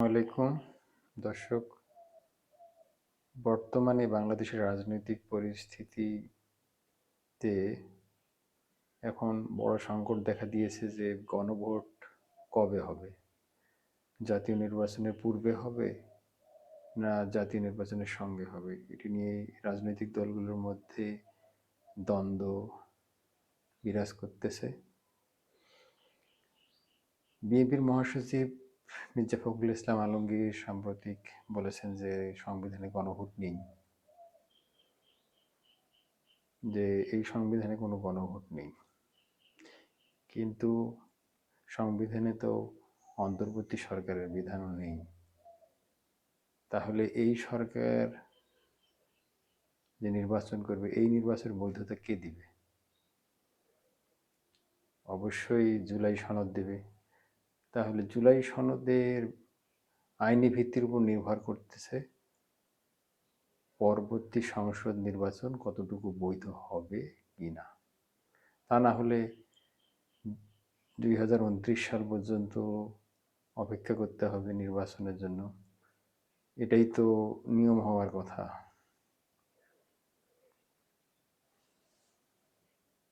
আলাইকুম। দর্শক, বর্তমানে বাংলাদেশের রাজনৈতিক পরিস্থিতিতে এখন বড় সংকট দেখা দিয়েছে যে গণভোট কবে হবে? জাতীয় নির্বাচনের পূর্বে হবে না জাতীয় নির্বাচনের সঙ্গে হবে? এটি নিয়ে রাজনৈতিক দলগুলোর মধ্যে দ্বন্দ্ব বিরাজ করতেছে। বিএনপির মহাসচিব মির্জা ফখরুল ইসলাম আলমগীর সাম্প্রতিক বলেছেন যে সংবিধানে গণভোট নেই। যে এই সংবিধানে কোনো গণভোট নেই। কিন্তু সংবিধানে তো অন্তর্বর্তী সরকারের বিধানও নেই। তাহলে এই সরকার যে নির্বাচন করবে, এই নির্বাচনের বৈধতা কে দিবে? অবশ্যই জুলাই সনদ দেবে। তাহলে জুলাই সনদের আইনি ভিত্তির উপর নির্ভর করতেছে পরবর্তী সংসদ নির্বাচন কতটুকু বৈধ হবে কি না তা না হলে দুই হাজার উনত্রিশ সাল পর্যন্ত অপেক্ষা করতে হবে নির্বাচনের জন্য। এটাই তো নিয়ম হওয়ার কথা।